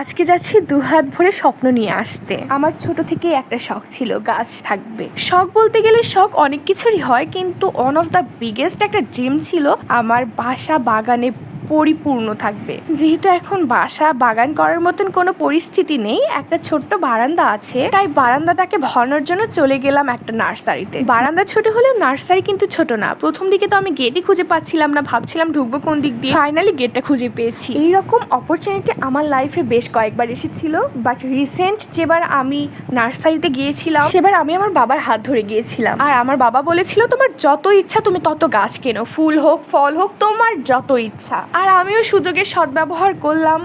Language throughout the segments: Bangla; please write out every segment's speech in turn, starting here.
আজকে যাচ্ছি দু হাত ভরে স্বপ্ন নিয়ে আসতে। আমার ছোট থেকে একটা শখ ছিল গাছ থাকবে। শখ বলতে গেলে শখ অনেক কিছুরই হয় কিন্তু অন অফ দ্য বিগেস্ট একটা ড্রিম ছিল আমার বাসা বাগানে পরিপূর্ণ থাকবে। যেহেতু এখন বাসা বাগান করার মতন কোনো পরিস্থিতি নেই, একটা ছোট্ট বারান্দা আছে। তাই বারান্দাটাকে ভরানোর জন্য চলে গেলাম একটা নার্সারিতে। বারান্দা ছোট হলেও নার্সারি কিন্তু ছোট না। প্রথম দিকে তো আমি গেটই খুঁজে পাচ্ছিলাম না, ভাবছিলাম ঢুকবো কোন দিক দিয়ে। ফাইনালি গেটটা খুঁজে পেয়েছি। এইরকম অপরচুনিটি আমার লাইফে বেশ কয়েকবার এসেছিল বাট রিসেন্ট যেবার আমি নার্সারিতে গিয়েছিলাম, সেবার আমি আমার বাবার হাত ধরে গিয়েছিলাম। আর আমার বাবা বলেছিল, তোমার যত ইচ্ছা তুমি তত গাছ কেনো। ফুল হোক, ফল হোক, তোমার যত ইচ্ছা। আর আমিও সুযোগের সদ্ব্যবহার করলাম।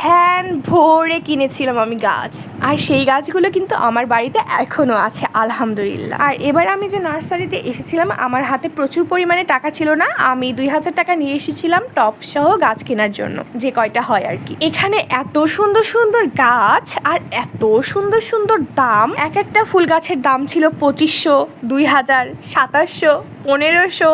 ফ্যান ভরে কিনেছিলাম আমি গাছ। আর সেই গাছগুলো কিন্তু আমার বাড়িতে এখনও আছে, আলহামদুলিল্লাহ। আর এবার আমি যে নার্সারিতে এসেছিলাম, আমার হাতে প্রচুর পরিমাণে টাকা ছিল না। আমি দুই হাজার টাকা নিয়ে এসেছিলাম টপ সহ গাছ কেনার জন্য, যে কয়টা হয় আর কি। এখানে এত সুন্দর সুন্দর গাছ আর এত সুন্দর সুন্দর দাম। এক একটা ফুল গাছের দাম ছিল পঁচিশশো, দুই হাজার, সাতাশশো, পনেরোশো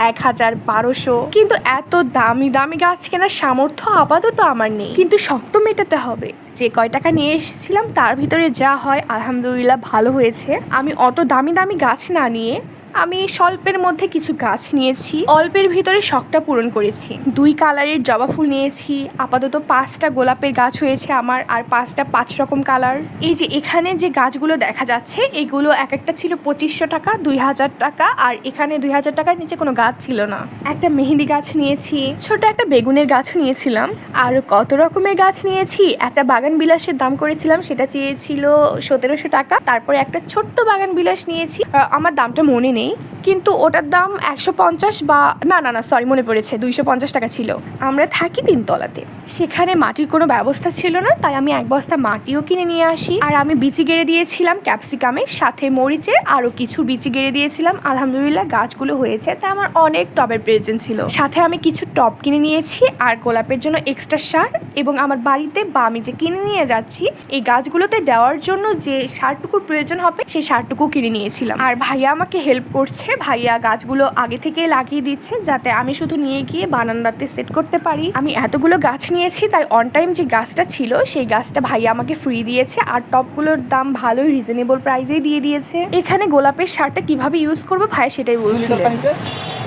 এক হাজার বারোশো। কিন্তু এত দামি দামি গাছ কেনার সামর্থ্য আপাতত আমার নেই। কিন্তু শক্ত মেটাতে হবে। যে কয় টাকা নিয়ে এসেছিলাম, তার ভিতরে যা হয়, আলহামদুলিল্লাহ ভালো হয়েছে। আমি অত দামি দামি গাছ না নিয়ে আমি স্বল্পের মধ্যে কিছু গাছ নিয়েছি। অল্পের ভিতরে শখটা পূরণ করেছি। দুই কালারের জবা ফুল নিয়েছি। আপাতত পাঁচটা গোলাপের গাছ হয়েছে আমার আর পাঁচটা পাঁচ রকম কালার। এই যে এখানে যে গাছগুলো দেখা যাচ্ছে, এগুলো এক একটা ছিল পঁচিশশো টাকা, দুই হাজার টাকা আর এখানে দুই হাজার টাকার নিচে কোনো গাছ ছিল না। একটা মেহেন্দি গাছ নিয়েছি ছোট একটা বেগুনের গাছও নিয়েছিলাম আর কত রকমের গাছ নিয়েছি? একটা বাগান বিলাসের দাম করেছিলাম, সেটা চেয়েছিল সতেরোশো টাকা। তারপরে একটা ছোট্ট বাগান বিলাস নিয়েছি। আমার দামটা মনে নেই। কিন্তু ওটার দাম একশো পঞ্চাশ বা, না না না সরি মনে পড়েছে, দুইশো পঞ্চাশ টাকা ছিল। আমরা থাকি তিনতলাতে। সেখানে মাটির কোনো ব্যবস্থা ছিল না, তাই আমি এক বস্তা মাটিও কিনে নিয়ে আসি। আর আমি বিচি গেড়ে দিয়েছিলাম ক্যাপসিকামে, সাথে মরিচের আরও কিছু বিচি গেড়ে দিয়েছিলাম। আলহামদুলিল্লাহ গাছগুলো হয়েছে, তাই আমার অনেক টবের প্রয়োজন ছিল। সাথে আমি কিছু টব কিনে নিয়েছি, আর গোলাপের জন্য এক্সট্রা সার। এবং আমার বাড়িতে বা আমি যে কিনে নিয়ে যাচ্ছি, এই গাছগুলোতে দেওয়ার জন্য যে সারটুকুর প্রয়োজন হবে সেই সারটুকু কিনে নিয়েছিলাম। আর ভাইয়া আমাকে হেল্প করছে ভাইয়া গাছগুলো আগে থেকে লাগিয়ে দিচ্ছে যাতে আমি শুধু নিয়ে গিয়ে বারান্দাতে সেট করতে পারি। আমি এতগুলো গাছ নিয়েছি তাই অন টাইম যে গাছটা ছিল সেই গাছটা ভাইয়া আমাকে ফ্রি দিয়েছে আর টপগুলোর দাম ভালোই রিজনেবল প্রাইসেই দিয়ে দিয়েছে। এখানে গোলাপের সারটা কীভাবে ইউজ করব ভাইয়া সেটাই দুই বলছিল লিটার পানিতে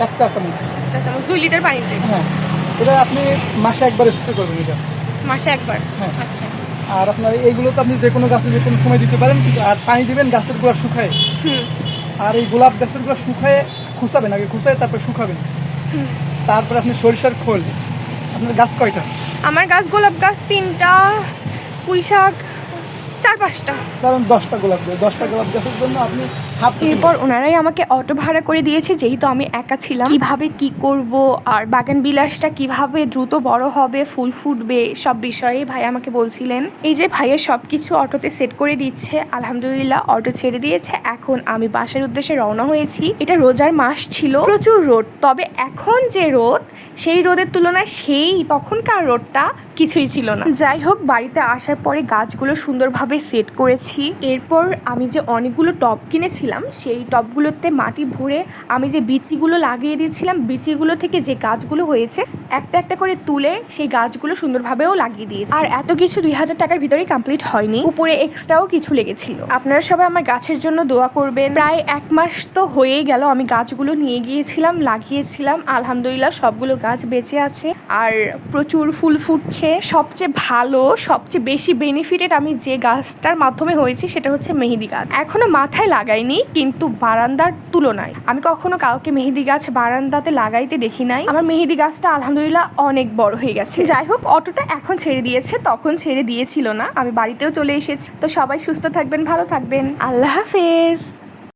এক চা চামচ। দুই লিটার পানিতে? হ্যাঁ এটা আপনি মাসে একবার স্প্রে করবেন এটা। মাসে একবার? হ্যাঁ। আচ্ছা। আর আপনার এইগুলো তো আপনি যে কোনো গাছে যে কোনো সময় দিতে পারেন কিন্তু আর পানি দিবেন গাছের গোড়া শুকায়। হুম। আর এই গোলাপ গাছের গোড়া শুকায় খুসাবেন আগে খুসায় তারপর শুকাবেন তারপর আপনি সরিষার খোল। আপনার গাছ কয়টা? আমার গাছ গোলাপ গাছ তিনটা পুঁই শাক চার পাঁচটা। কারণ দশটা গোলাপ গাছ দশটা গোলাপ গাছের জন্য আপনি এরপর ওনারাই আমাকে অটো ভাড়া করে দিয়েছে যেহেতু আমি একা ছিলাম। কীভাবে কি করব আর বাগান বিলাসটা কীভাবে দ্রুত বড় হবে ফুল ফুটবে সব বিষয়ে ভাই আমাকে বলছিলেন। এই যে ভাইয়ের সব কিছু অটোতে সেট করে দিচ্ছে আলহামদুলিল্লাহ অটো ছেড়ে দিয়েছে। এখন আমি বাসার উদ্দেশ্যে রওনা হয়েছি। এটা রোজার মাস ছিল। প্রচুর রোদ। তবে এখন যে রোদ সেই রোদের তুলনায় সেই তখনকার রোদটা কিছুই ছিল না। যাই হোক বাড়িতে আসার পরে গাছগুলো সুন্দরভাবে সেট করেছি। এরপর আমি যে অনেকগুলো টব কিনেছিলাম সেই টবগুলোতে মাটি ভরে আমি যে বিচিগুলো লাগিয়ে দিয়েছিলাম, বিচিগুলো থেকে যে গাছগুলো হয়েছে, একটা একটা করে তুলে সেই গাছগুলো সুন্দরভাবেও লাগিয়ে দিয়েছি। আর এত কিছু দুই হাজার টাকার ভিতরে কমপ্লিট হয়নি। উপরে এক্সট্রাও কিছু লেগেছিল। আপনারা সবাই আমার গাছের জন্য দোয়া করবেন। প্রায় এক মাস তো হয়েই গেল, আমি গাছগুলো নিয়ে গিয়েছিলাম, লাগিয়েছিলাম। আলহামদুলিল্লাহ সবগুলো গাছ বেঁচে আছে। আর প্রচুর ফুল ফুটছে। সবচেয়ে ভালো, সবচেয়ে বেশি বেনিফিটেড আমি যে গাছটার মাধ্যমে হয়েছে, সেটা হচ্ছে মেহেদি গাছ। এখনও মাথায় লাগাইনি। কিন্তু বারান্দার তুলনায়। আমি কখনো কাউকে মেহেদি গাছ বারান্দাতে লাগাইতে দেখি নাই। আমার মেহেদি গাছটা আলহামদুলিল্লাহ অনেক বড় হয়ে গেছে। যাই হোক, অটোটা এখন ছেড়ে দিয়েছে, তখন ছেড়ে দিয়েছিল না। আমি বাড়িতেও চলে এসেছি। তো সবাই সুস্থ থাকবেন, ভালো থাকবেন। আল্লাহ হাফেজ।